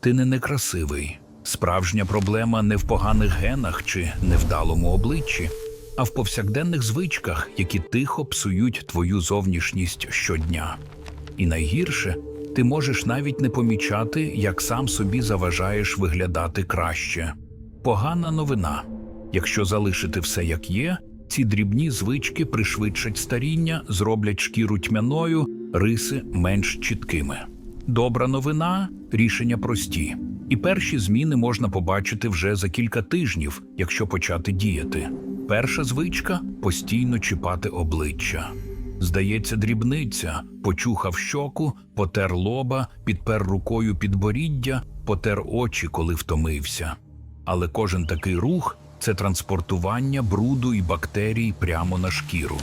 ти не некрасивий. Справжня проблема не в поганих генах чи невдалому обличчі, а в повсякденних звичках, які тихо псують твою зовнішність щодня. І найгірше, ти можеш навіть не помічати, як сам собі заважаєш виглядати краще. Погана новина. Якщо залишити все як є, ці дрібні звички пришвидшать старіння, зроблять шкіру тьмяною, риси менш чіткими. Добра новина рішення прості, і перші зміни можна побачити вже за кілька тижнів, якщо почати діяти. Перша звичка постійно чіпати обличчя. Здається, дрібниця, почухав щоку, потер лоба, підпер рукою підборіддя, потер очі, коли втомився. Але кожен такий рух це транспортування бруду і бактерій прямо на шкіру.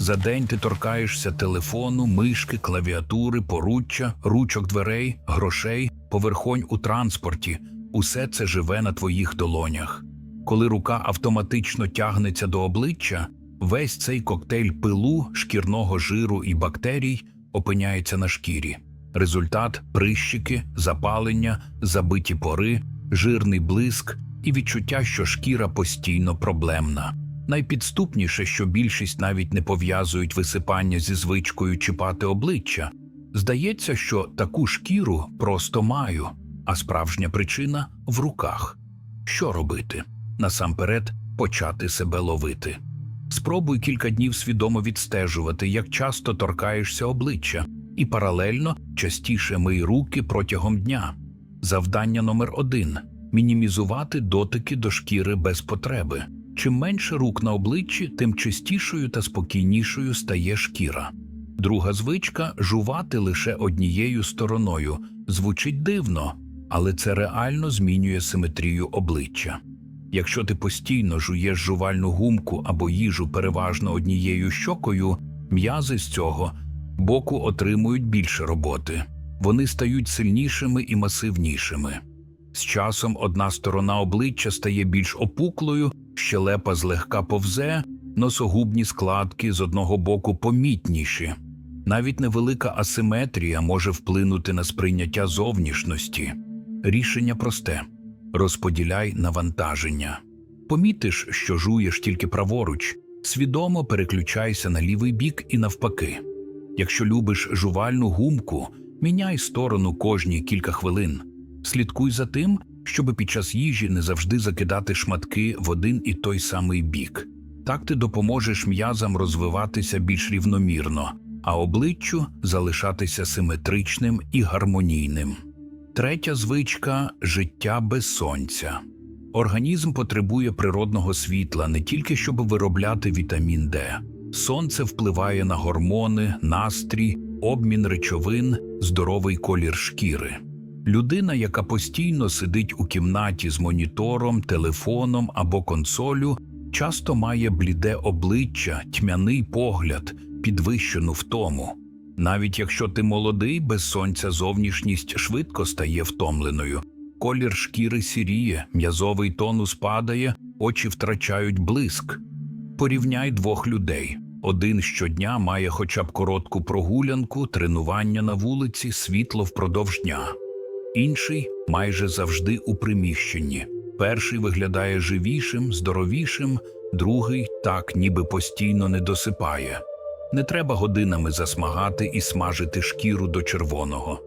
За день ти торкаєшся телефону, мишки, клавіатури, поруччя, ручок дверей, грошей, поверхонь у транспорті. Усе це живе на твоїх долонях. Коли рука автоматично тягнеться до обличчя, весь цей коктейль пилу, шкірного жиру і бактерій опиняється на шкірі. Результат прищики, запалення, забиті пори, жирний блиск і відчуття, що шкіра постійно проблемна. Найпідступніше, що більшість навіть не пов'язують висипання зі звичкою чіпати обличчя. Здається, що таку шкіру просто маю, а справжня причина в руках. Що робити? Насамперед почати себе ловити. Спробуй кілька днів свідомо відстежувати, як часто торкаєшся обличчя, і паралельно частіше мий руки протягом дня. Завдання номер один мінімізувати дотики до шкіри без потреби. Чим менше рук на обличчі, тим чистішою та спокійнішою стає шкіра. Друга звичка жувати лише однією стороною. Звучить дивно, але це реально змінює симетрію обличчя. Якщо ти постійно жуєш жувальну гумку або їжу переважно однією щокою, м'язи з цього боку отримують більше роботи. Вони стають сильнішими і масивнішими. З часом одна сторона обличчя стає більш опуклою, щелепа злегка повзе, носогубні складки з одного боку помітніші. Навіть невелика асиметрія може вплинути на сприйняття зовнішності. Рішення просте розподіляй навантаження. Помітиш, що жуєш тільки праворуч, свідомо переключайся на лівий бік і навпаки. Якщо любиш жувальну гумку, міняй сторону кожні кілька хвилин. Слідкуй за тим, щоб під час їжі не завжди закидати шматки в один і той самий бік. Так ти допоможеш м'язам розвиватися більш рівномірно, а обличчю залишатися симетричним і гармонійним. Третя звичка життя без сонця. Організм потребує природного світла не тільки щоб виробляти вітамін Д. Сонце впливає на гормони, настрій, обмін речовин, здоровий колір шкіри. Людина, яка постійно сидить у кімнаті з монітором, телефоном або консолю, часто має бліде обличчя, тьмяний погляд, підвищену втому. Навіть якщо ти молодий, без сонця зовнішність швидко стає втомленою. Колір шкіри сіріє, м'язовий тонус падає, очі втрачають блиск. Порівняй двох людей. Один щодня має хоча б коротку прогулянку, тренування на вулиці, світло впродовж дня. Інший майже завжди у приміщенні. Перший виглядає живішим, здоровішим, другий так, ніби постійно не досипає. Не треба годинами засмагати і смажити шкіру до червоного.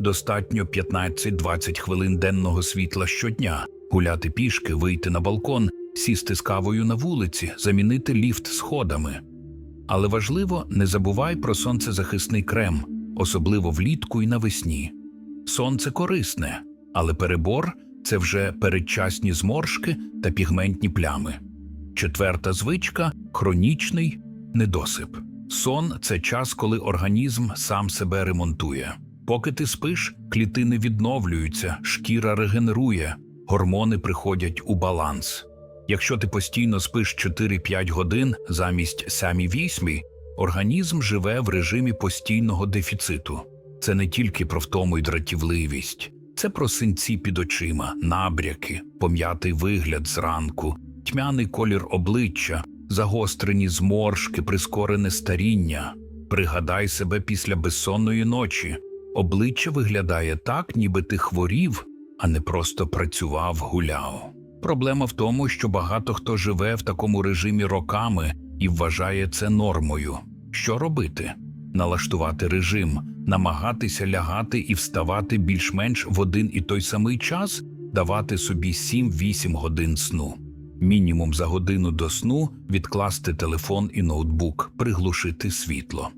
Достатньо 15-20 хвилин денного світла щодня, гуляти пішки, вийти на балкон, сісти з кавою на вулиці, замінити ліфт сходами. Але важливо, не забувай про сонцезахисний крем, особливо влітку і навесні. Сонце корисне, але перебор це вже передчасні зморшки та пігментні плями. Четверта звичка хронічний недосип. Сон це час, коли організм сам себе ремонтує. Поки ти спиш, клітини відновлюються, шкіра регенерує, гормони приходять у баланс. Якщо ти постійно спиш 4-5 годин замість 7-8, організм живе в режимі постійного дефіциту. Це не тільки про втому й дратівливість, це про синці під очима, набряки, пом'ятий вигляд зранку, тьмяний колір обличчя, загострені зморшки, прискорене старіння. Пригадай себе після безсонної ночі. Обличчя виглядає так, ніби ти хворів, а не просто працював, гуляв. Проблема в тому, що багато хто живе в такому режимі роками і вважає це нормою. Що робити? Налаштувати режим, намагатися лягати і вставати більш-менш в один і той самий час, давати собі 7-8 годин сну. Мінімум за годину до сну відкласти телефон і ноутбук, приглушити світло.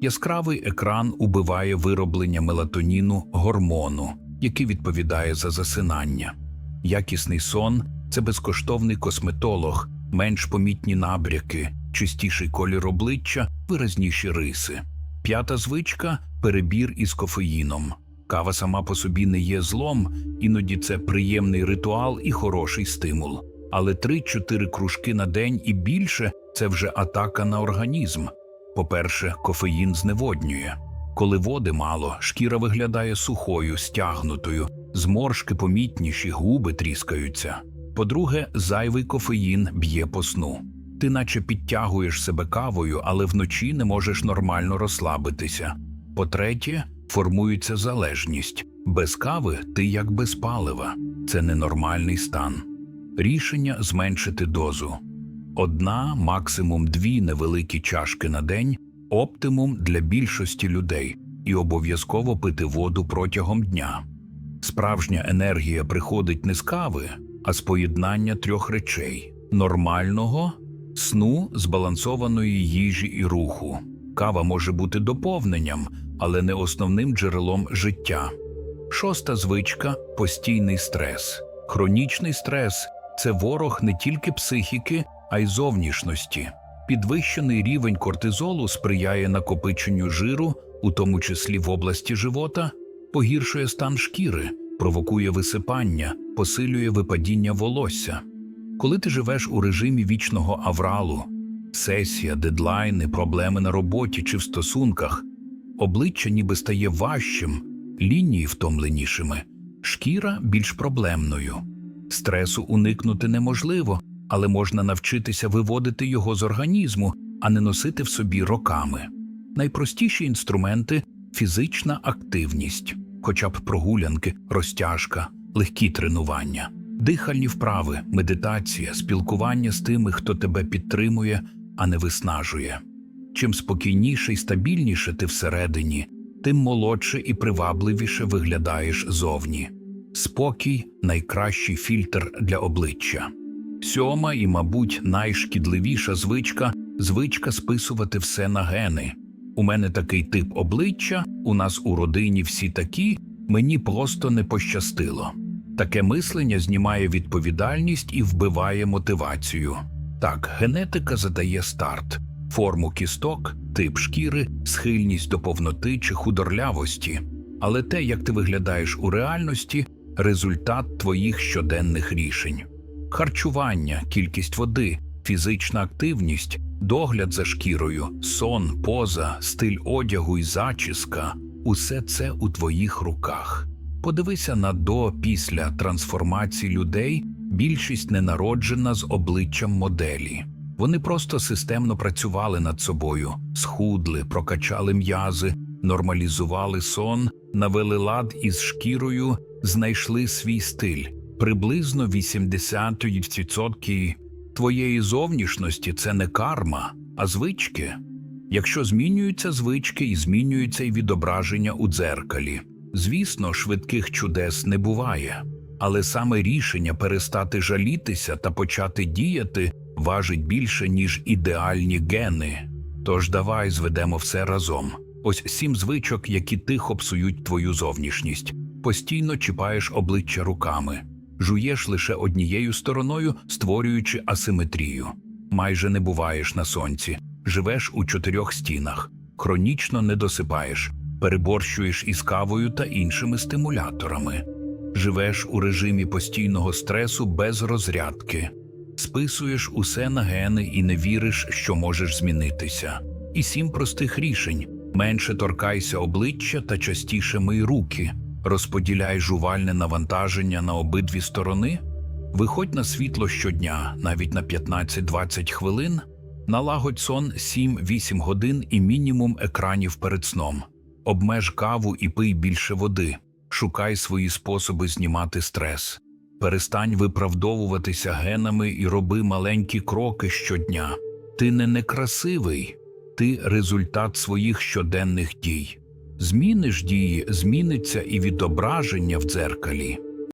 Яскравий екран убиває вироблення мелатоніну гормону, який відповідає за засинання. Якісний сон це безкоштовний косметолог, менш помітні набряки, чистіший колір обличчя, виразніші риси. П'ята звичка перебір із кофеїном. Кава сама по собі не є злом, іноді це приємний ритуал і хороший стимул. Але 3-4 кружки на день і більше це вже атака на організм. По-перше, кофеїн зневоднює. Коли води мало, шкіра виглядає сухою, стягнутою, зморшки помітніші, губи тріскаються. По-друге, зайвий кофеїн б'є по сну. Ти наче підтягуєш себе кавою, але вночі не можеш нормально розслабитися. По-третє, формується залежність. Без кави ти як без палива. Це ненормальний стан. Рішення зменшити дозу. Одна, максимум дві невеликі чашки на день оптимум для більшості людей, і обов'язково пити воду протягом дня. Справжня енергія приходить не з кави, а з поєднання трьох речей: нормального, сну, збалансованої їжі і руху. Кава може бути доповненням, але не основним джерелом життя. Шоста звичка постійний стрес. Хронічний стрес це ворог не тільки психіки, а й зовнішності. Підвищений рівень кортизолу сприяє накопиченню жиру, у тому числі в області живота, погіршує стан шкіри, провокує висипання, посилює випадіння волосся. Коли ти живеш у режимі вічного авралу, сесія, дедлайни, проблеми на роботі чи в стосунках, обличчя ніби стає важчим, лінії втомленішими, шкіра більш проблемною. Стресу уникнути неможливо, але можна навчитися виводити його з організму, а не носити в собі роками. Найпростіші інструменти фізична активність, хоча б прогулянки, розтяжка, легкі тренування, дихальні вправи, медитація, спілкування з тими, хто тебе підтримує, а не виснажує. Чим спокійніше і стабільніше ти всередині, тим молодше і привабливіше виглядаєш зовні. Спокій найкращий фільтр для обличчя. Сьома і, мабуть, найшкідливіша звичка звичка списувати все на гени. У мене такий тип обличчя, у нас у родині всі такі, мені просто не пощастило. Таке мислення знімає відповідальність і вбиває мотивацію. Так, генетика задає старт, форму кісток, тип шкіри, схильність до повноти чи худорлявості. Але те, як ти виглядаєш у реальності, результат твоїх щоденних рішень. Харчування, кількість води, фізична активність, догляд за шкірою, сон, поза, стиль одягу і зачіска усе це у твоїх руках. Подивися на до після трансформації людей, більшість не народжена з обличчям моделі. Вони просто системно працювали над собою, схудли, прокачали м'язи, нормалізували сон, навели лад із шкірою, знайшли свій стиль. Приблизно 80% твоєї зовнішності це не карма, а звички. Якщо змінюються звички і змінюється й відображення у дзеркалі. Звісно, швидких чудес не буває, але саме рішення перестати жалітися та почати діяти важить більше, ніж ідеальні гени. Тож давай зведемо все разом. Ось сім звичок, які тихо псують твою зовнішність. Постійно чіпаєш обличчя руками, жуєш лише однією стороною, створюючи асиметрію. Майже не буваєш на сонці, живеш у чотирьох стінах, хронічно не досипаєш, переборщуєш із кавою та іншими стимуляторами, живеш у режимі постійного стресу без розрядки, списуєш усе на гени і не віриш, що можеш змінитися. І сім простих рішень. Менше торкайся обличчя та частіше мий руки, розподіляй жувальне навантаження на обидві сторони, виходь на світло щодня, навіть на 15-20 хвилин, налагодь сон 7-8 годин і мінімум екранів перед сном, обмеж каву і пий більше води. Шукай свої способи знімати стрес. Перестань виправдовуватися генами і роби маленькі кроки щодня. Ти не некрасивий, ти результат своїх щоденних дій. Зміниш дії, зміниться і відображення в дзеркалі.